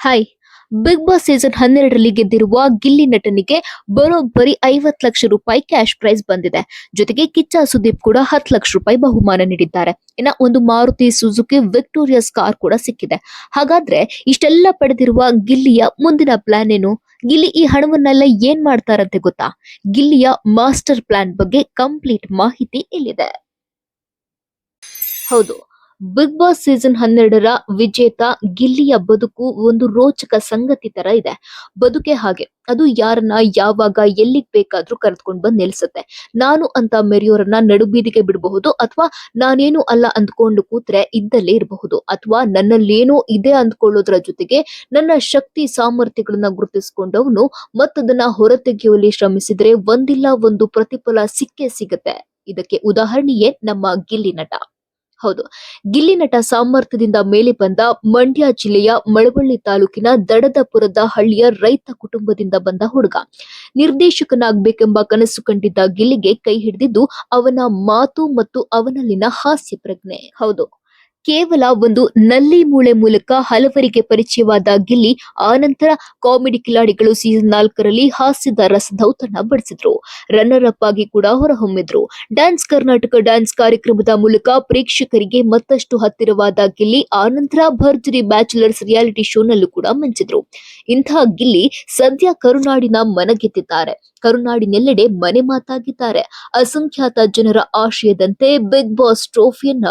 Hi big boss season ಹನ್ನೆರಡರಲ್ಲಿ ಗೆದ್ದಿರುವ ಗಿಲ್ಲಿ ನಟನಿಗೆ ಬರೋಬ್ಬರಿ ಐವತ್ತು ಲಕ್ಷ ರೂಪಾಯಿ ಕ್ಯಾಶ್ ಪ್ರೈಸ್ ಬಂದಿದೆ. ಜೊತೆಗೆ ಕಿಚ್ಚ ಸುದೀಪ್ ಕೂಡ ಹತ್ತು ಲಕ್ಷ ರೂಪಾಯಿ ಬಹುಮಾನ ನೀಡಿದ್ದಾರೆ. ಇನ್ನ ಒಂದು ಮಾರುತಿ ಸುಜುಕಿ ವಿಕ್ಟೋರಿಯಸ್ ಕಾರ್ ಕೂಡ ಸಿಕ್ಕಿದೆ. ಹಾಗಾದ್ರೆ ಇಷ್ಟೆಲ್ಲ ಪಡೆದಿರುವ ಗಿಲ್ಲಿಯ ಮುಂದಿನ ಪ್ಲಾನ್ ಏನು? ಗಿಲ್ಲಿ ಈ ಹಣವನ್ನೆಲ್ಲ ಏನ್ ಮಾಡ್ತಾರಂತೆ ಗೊತ್ತಾ? ಗಿಲ್ಲಿಯ ಮಾಸ್ಟರ್ ಪ್ಲಾನ್ ಬಗ್ಗೆ ಕಂಪ್ಲೀಟ್ ಮಾಹಿತಿ ಇಲ್ಲಿದೆ. ಹೌದು. ಬಿಗ್ ಬಾಸ್ ಸೀಸನ್ ಹನ್ನೆರಡರ ವಿಜೇತ ಗಿಲ್ಲಿಯ ಬದುಕು ಒಂದು ರೋಚಕ ಸಂಗತಿ ತರ ಇದೆ. ಬದುಕೆ ಹಾಗೆ. ಅದು ಯಾರನ್ನ ಯಾವಾಗ, ಎಲ್ಲಿಗ್ ಬೇಕಾದ್ರೂ ಕರೆದುಕೊಂಡು ಬಂದ್ ನಿಲ್ಸುತ್ತೆ. ನಾನು ಅಂತ ಮೆರೆಯೋರನ್ನ ನಡುಬೀದಿಗೆ ಬಿಡಬಹುದು ಅಥವಾ ನಾನೇನು ಅಲ್ಲ ಅಂದ್ಕೊಂಡು ಕೂತ್ರೆ ಇದ್ದಲ್ಲೇ ಇರಬಹುದು ಅಥವಾ ನನ್ನಲ್ಲೇನೋ ಇದೆ ಅಂದ್ಕೊಳ್ಳೋದ್ರ ಜೊತೆಗೆ ನನ್ನ ಶಕ್ತಿ ಸಾಮರ್ಥ್ಯಗಳನ್ನ ಗುರುತಿಸಿಕೊಂಡವನು ಮತ್ತದನ್ನ ಹೊರತೆಗೆಯುವಲ್ಲಿ ಶ್ರಮಿಸಿದ್ರೆ ಒಂದಿಲ್ಲ ಒಂದು ಪ್ರತಿಫಲ ಸಿಕ್ಕೇ ಸಿಗುತ್ತೆ. ಇದಕ್ಕೆ ಉದಾಹರಣೆಯೇ ನಮ್ಮ ಗಿಲ್ಲಿ ನಟ. ಹೌದು. ಗಿಲ್ಲಿ ನಟ ಸಾಮರ್ಥ್ಯದಿಂದ ಮೇಲೆ ಬಂದ ಮಂಡ್ಯ ಜಿಲ್ಲೆಯ ಮಳವಳ್ಳಿ ತಾಲೂಕಿನ ದಡದಪುರದ ಹಳ್ಳಿಯ ರೈತ ಕುಟುಂಬದಿಂದ ಬಂದ ಹುಡುಗ. ನಿರ್ದೇಶಕನಾಗಬೇಕೆಂಬ ಕನಸು ಕಂಡಿದ್ದ ಗಿಲ್ಲಿಗೆ ಕೈ ಹಿಡಿದಿದ್ದು ಅವನ ಮಾತು ಮತ್ತು ಅವನಲ್ಲಿನ ಹಾಸ್ಯ ಪ್ರಜ್ಞೆ. ಹೌದು. ಕೇವಲ ಒಂದು ನಲ್ಲಿ ಮೂಳೆ ಮೂಲಕ ಹಲವರಿಗೆ ಪರಿಚಯವಾದ ಗಿಲ್ಲಿ ಆನಂತರ ಕಾಮಿಡಿ ಕಿಲಾಡಿಗಳು ಸೀಸನ್ ನಾಲ್ಕರಲ್ಲಿ ಹಾಸ್ಯದ ರಸದೌತಣ ಬಡಿಸಿದ್ರು. ರನ್ನರ್ ಅಪ್ ಆಗಿ ಕೂಡ ಹೊರಹೊಮ್ಮಿದ್ರು. ಡ್ಯಾನ್ಸ್ ಕರ್ನಾಟಕ ಡ್ಯಾನ್ಸ್ ಕಾರ್ಯಕ್ರಮದ ಮೂಲಕ ಪ್ರೇಕ್ಷಕರಿಗೆ ಮತ್ತಷ್ಟು ಹತ್ತಿರವಾದ ಗಿಲ್ಲಿ ಆನಂತರ ಭರ್ಜರಿ ಬ್ಯಾಚುಲರ್ಸ್ ರಿಯಾಲಿಟಿ ಶೋನಲ್ಲೂ ಕೂಡ ಮಿಂಚಿದ್ರು. ಇಂತಹ ಗಿಲ್ಲಿ ಸದ್ಯ ಕರುನಾಡಿನ ಮನಗೆದ್ದಿದ್ದಾರೆ ಕರುನಾಡಿನೆಲ್ಲೆಡೆ ಮನೆ ಮಾತಾಗಿದ್ದಾರೆ. ಅಸಂಖ್ಯಾತ ಜನರ ಆಶಯದಂತೆ ಬಿಗ್ ಬಾಸ್ ಟ್ರೋಫಿಯನ್ನ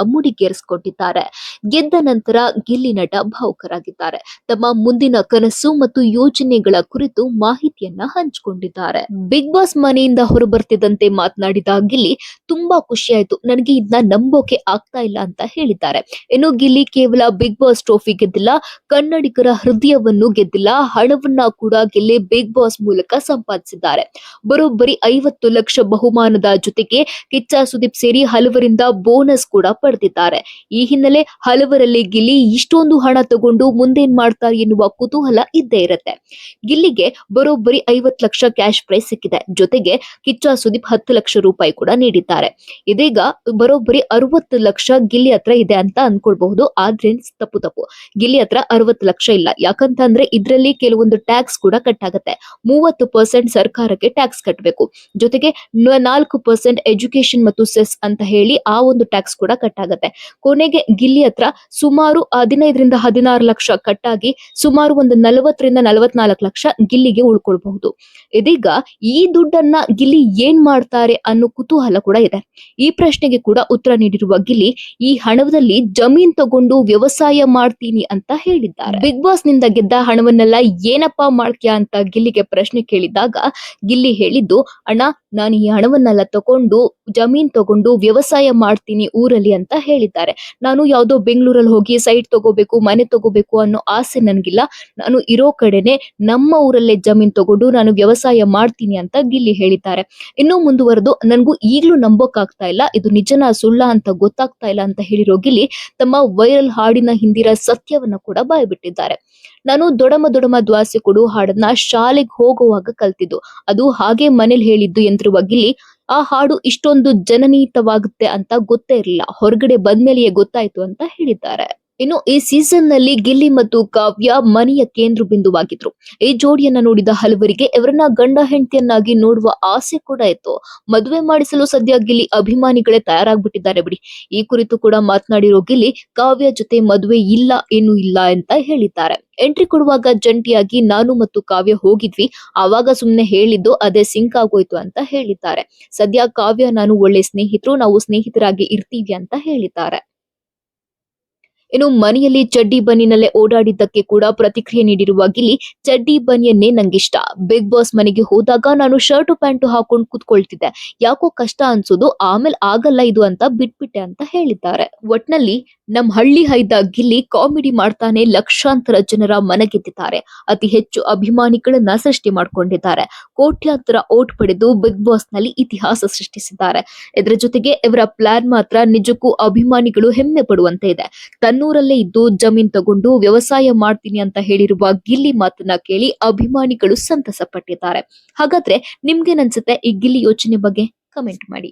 ಮುಡಿಗೇರಿಸಿಕೊಂಡಿದ್ದಾರೆ ಗೆದ್ದ ನಂತರ ಗಿಲ್ಲಿ ನಟ ಭಾವುಕರಾಗಿದ್ದಾರೆ. ತಮ್ಮ ಮುಂದಿನ ಕನಸು ಮತ್ತು ಯೋಜನೆಗಳ ಕುರಿತು ಮಾಹಿತಿಯನ್ನ ಹಂಚಿಕೊಂಡಿದ್ದಾರೆ. ಬಿಗ್ ಬಾಸ್ ಮನೆಯಿಂದ ಹೊರಬರ್ತಿದ್ದಂತೆ ಮಾತನಾಡಿದ ಗಿಲ್ಲಿ, ತುಂಬಾ ಖುಷಿಯಾಯ್ತು. ನನಗೆ ಇದನ್ನ ನಂಬೋಕೆ ಆಗ್ತಾ ಇಲ್ಲ ಅಂತ ಹೇಳಿದ್ದಾರೆ. ಇನ್ನು ಗಿಲ್ಲಿ ಕೇವಲ ಬಿಗ್ ಬಾಸ್ ಟ್ರೋಫಿ ಗೆದ್ದಿಲ್ಲ, ಕನ್ನಡಿಗರ ಹೃದಯವನ್ನು ಗೆದ್ದಿಲ್ಲ. ಹಣವನ್ನ ಕೂಡ ಗಿಲ್ಲಿ ಬಿಗ್ ಬಾಸ್ ಮೂಲಕ ಸಂಪಾದಿಸಿದ್ದಾರೆ. ಬರೋಬ್ಬರಿ ಐವತ್ತು ಲಕ್ಷ ಬಹುಮಾನದ ಜೊತೆಗೆ ಕಿಚ್ಚ ಸುದೀಪ್ ಸೇರಿ ಹಲವರಿಂದ ಬೋನಸ್ ಕೂಡ ಪಡೆದಿದ್ದಾರೆ. ಈ ಹಿನ್ನೆಲೆ ಹಲವರಲ್ಲಿ ಗಿಲ್ಲಿ ಇಷ್ಟೊಂದು ಹಣ ತಗೊಂಡು ಮುಂದೇನ್ ಮಾಡ್ತಾರೆ ಎನ್ನುವ ಕುತೂಹಲ ಇದ್ದೇ ಇರುತ್ತೆ. ಗಿಲ್ಲಿಗೆ ಬರೋಬ್ಬರಿ ಐವತ್ತು ಲಕ್ಷ ಕ್ಯಾಶ್ ಪ್ರೈಸ್ ಸಿಕ್ಕಿದೆ. ಜೊತೆಗೆ ಕಿಚ್ಚ ಸುದೀಪ್ ಹತ್ತು ಲಕ್ಷ ರೂಪಾಯಿ ಕೂಡ ನೀಡಿದ್ದಾರೆ. ಇದೀಗ ಬರೋಬ್ಬರಿ ಅರವತ್ತು ಲಕ್ಷ ಗಿಲ್ಲಿ ಹತ್ರ ಇದೆ ಅಂತ ಅನ್ಕೊಳ್ಬಹುದು. ಆದ್ರೆ ತಪ್ಪು ತಪ್ಪು. ಗಿಲ್ಲಿ ಹತ್ರ ಅರವತ್ತು ಲಕ್ಷ ಇಲ್ಲ. ಯಾಕಂತಂದ್ರೆ ಇದ್ರಲ್ಲಿ ಕೆಲವೊಂದು ಟ್ಯಾಕ್ಸ್ ಕೂಡ ಕಟ್ ಆಗುತ್ತೆ. ಮೂವತ್ತು ಪರ್ಸೆಂಟ್ ಸರ್ಕಾರಕ್ಕೆ ಟ್ಯಾಕ್ಸ್ ಕಟ್ಟಬೇಕು ಜೊತೆಗೆ ನಾಲ್ಕು ಪರ್ಸೆಂಟ್ ಎಜುಕೇಶನ್ ಮತ್ತು ಸೆಸ್ ಅಂತ ಹೇಳಿ ಆ ಒಂದು ಟ್ಯಾಕ್ಸ್ ಕೂಡ ಕಟ್ ಆಗುತ್ತೆ. ಕೊನೆಗೆ ಗಿಲ್ಲಿ ಹತ್ರ ಸುಮಾರು ಹದಿನೈದರಿಂದ ಹದಿನಾರು ಲಕ್ಷ ಕಟ್ಟಾಗಿ ಸುಮಾರು ಒಂದು ನಲವತ್ತರಿಂದ ನಲವತ್ನಾಲ್ಕು ಲಕ್ಷ ಗಿಲ್ಲಿಗೆ ಉಳ್ಕೊಳ್ಬಹುದು. ಇದೀಗ ಈ ದುಡ್ಡನ್ನ ಗಿಲ್ಲಿ ಏನ್ ಮಾಡ್ತಾರೆ ಅನ್ನೋ ಕುತೂಹಲ ಕೂಡ ಇದೆ. ಈ ಪ್ರಶ್ನೆಗೆ ಕೂಡ ಉತ್ತರ ನೀಡಿರುವ ಗಿಲ್ಲಿ ಈ ಹಣದಲ್ಲಿ ಜಮೀನ್ ತಗೊಂಡು ವ್ಯವಸಾಯ ಮಾಡ್ತೀನಿ ಅಂತ ಹೇಳಿದ್ದಾರೆ. ಬಿಗ್ ಬಾಸ್ನಿಂದ ಗೆದ್ದ ಹಣವನ್ನೆಲ್ಲ ಏನಪ್ಪಾ ಮಾಡ್ತೀಯಾ ಅಂತ ಗಿಲ್ಲಿಗೆ ಪ್ರಶ್ನೆ ಕೇಳಿದಾಗ ಗಿಲ್ಲಿ ಹೇಳಿದ್ದು ಅಣ್ಣ ನಾನು ಈ ಹಣವನ್ನೆಲ್ಲ ತಗೊಂಡು, ಜಮೀನ್ ತಗೊಂಡು ವ್ಯವಸಾಯ ಮಾಡ್ತೀನಿ ಊರಲ್ಲಿ ಅಂತ ಹೇಳಿದ್ದಾರೆ. ನಾನು ಯಾವುದೋ ಬೆಂಗಳೂರಲ್ಲಿ ಹೋಗಿ ಸೈಟ್ ತಗೋಬೇಕು, ಮನೆ ತಗೋಬೇಕು ಅನ್ನೋ ಆಸೆ ನನ್ಗಿಲ್ಲ. ನಾನು ಇರೋ ಕಡೆನೆ ನಮ್ಮ ಊರಲ್ಲೇ ಜಮೀನ್ ತಗೊಂಡು ನಾನು ವ್ಯವಸಾಯ ಮಾಡ್ತೀನಿ ಅಂತ ಗಿಲ್ಲಿ ಹೇಳಿದ್ದಾರೆ. ಇನ್ನು ಮುಂದುವರೆದು, ನನ್ಗೂ ಈಗಲೂ ನಂಬೋಕಾಗ್ತಾ ಇಲ್ಲ. ಇದು ನಿಜನ ಸುಳ್ಳ ಅಂತ ಗೊತ್ತಾಗ್ತಾ ಇಲ್ಲ ಅಂತ ಹೇಳಿರೋ ಗಿಲ್ಲಿ ತಮ್ಮ ವೈರಲ್ ಹಾಡಿನ ಹಿಂದಿರ ಸತ್ಯವನ್ನ ಕೂಡ ಬಾಯ್ಬಿಟ್ಟಿದ್ದಾರೆ. ನಾನು ದೊಡಮ ದೊಡಮ ದ್ವಾಸೆ ಕೊಡು ಹಾಡನ್ನ ಶಾಲೆಗೆ ಹೋಗುವಾಗ ಕಲ್ತಿದ್ದು. ಅದು ಹಾಗೆ ಮನೇಲಿ ಹೇಳಿದ್ದು ಎಂದಿರುವ ಗಿಲ್ಲಿ ಆ ಹಾಡು ಇಷ್ಟೊಂದು ಜನನೀತವಾಗುತ್ತೆ ಅಂತ ಗೊತ್ತೇ ಇರಲಿಲ್ಲ. ಹೊರಗಡೆ ಬಂದ್ಮೇಲೆಯೇ ಗೊತ್ತಾಯ್ತು ಅಂತ ಹೇಳಿದ್ದಾರೆ. ಇನ್ನು ಈ ಸೀಸನ್ನಲ್ಲಿ ಗಿಲ್ಲಿ ಮತ್ತು ಕಾವ್ಯ ಮನೆಯ ಕೇಂದ್ರ ಬಿಂದುವಾಗಿದ್ರು. ಈ ಜೋಡಿಯನ್ನ ನೋಡಿದ ಹಲವರಿಗೆ ಇವರನ್ನ ಗಂಡ ಹೆಂಡತಿಯನ್ನಾಗಿ ನೋಡುವ ಆಸೆ ಕೂಡ ಇತ್ತು. ಮದುವೆ ಮಾಡಿಸಲು ಸದ್ಯ ಗಿಲ್ಲಿ ಅಭಿಮಾನಿಗಳೇ ತಯಾರಾಗ್ಬಿಟ್ಟಿದ್ದಾರೆ ಬಿಡಿ. ಈ ಕುರಿತು ಕೂಡ ಮಾತನಾಡಿರೋ ಗಿಲ್ಲಿ, ಕಾವ್ಯ ಜೊತೆ ಮದುವೆ ಇಲ್ಲ ಏನು ಇಲ್ಲ ಅಂತ ಹೇಳಿದ್ದಾರೆ. ಎಂಟ್ರಿ ಕೊಡುವಾಗ ಜಂಟಿಯಾಗಿ ನಾನು ಮತ್ತು ಕಾವ್ಯ ಹೋಗಿದ್ವಿ. ಆವಾಗ ಸುಮ್ನೆ ಹೇಳಿದ್ದು, ಅದೇ ಸಿಂಕ್ ಆಗೋಯ್ತು ಅಂತ ಹೇಳಿದ್ದಾರೆ. ಸದ್ಯ ಕಾವ್ಯ ನಾನು ಒಳ್ಳೆ ಸ್ನೇಹಿತರು, ನಾವು ಸ್ನೇಹಿತರಾಗಿ ಇರ್ತೀವಿ ಅಂತ ಹೇಳಿದ್ದಾರೆ. ಇನ್ನು ಮನೆಯಲ್ಲಿ ಚಡ್ಡಿ ಬನ್ನಿನಲ್ಲೇ ಓಡಾಡಿದ್ದಕ್ಕೆ ಕೂಡ ಪ್ರತಿಕ್ರಿಯೆ ನೀಡಿರುವ ಗಿಲ್ಲಿ, ಚಡ್ಡಿ ಬನಿಯನ್ನೇ ನಂಗಿಷ್ಟ. ಬಿಗ್ ಬಾಸ್ ಮನೆಗೆ ಹೋದಾಗ ನಾನು ಶರ್ಟು, ಪ್ಯಾಂಟು ಹಾಕೊಂಡು ಕುತ್ಕೊಳ್ತಿದ್ದೆ. ಯಾಕೋ ಕಷ್ಟ ಅನ್ಸೋದು, ಆಮೇಲೆ ಆಗಲ್ಲ ಇದು ಅಂತ ಬಿಟ್ಬಿಟ್ಟೆ ಅಂತ ಹೇಳಿದ್ದಾರೆ. ಒಟ್ನಲ್ಲಿ ನಮ್ ಹಳ್ಳಿ ಹೈದ ಗಿಲ್ಲಿ ಕಾಮಿಡಿ ಮಾಡ್ತಾನೆ ಲಕ್ಷಾಂತರ ಜನರ ಮನಗೆದ್ದಿದ್ದಾರೆ ಅತಿ ಹೆಚ್ಚು ಅಭಿಮಾನಿಗಳನ್ನ ಸೃಷ್ಟಿ ಮಾಡ್ಕೊಂಡಿದ್ದಾರೆ. ಕೋಟ್ಯಾಂತರ ಓಟ್ ಪಡೆದು ಬಿಗ್ ಬಾಸ್ನಲ್ಲಿ ಇತಿಹಾಸ ಸೃಷ್ಟಿಸಿದ್ದಾರೆ. ಇದರ ಜೊತೆಗೆ ಇವರ ಪ್ಲಾನ್ ಮಾತ್ರ ನಿಜಕ್ಕೂ ಅಭಿಮಾನಿಗಳು ಹೆಮ್ಮೆ ಪಡುವಂತೆ ಇದೆ. ತನ್ನೂರಲ್ಲೇ ಇದ್ದು ಜಮೀನ್ ತಗೊಂಡು ವ್ಯವಸಾಯ ಮಾಡ್ತೀನಿ ಅಂತ ಹೇಳಿರುವ ಗಿಲ್ಲಿ ಮಾತನ್ನ ಕೇಳಿ ಅಭಿಮಾನಿಗಳು ಸಂತಸ ಪಟ್ಟಿದ್ದಾರೆ. ಹಾಗಾದ್ರೆ ನಿಮ್ಗೇನನ್ಸುತ್ತೆ ಈ ಗಿಲ್ಲಿ ಯೋಚನೆ ಬಗ್ಗೆ? ಕಮೆಂಟ್ ಮಾಡಿ.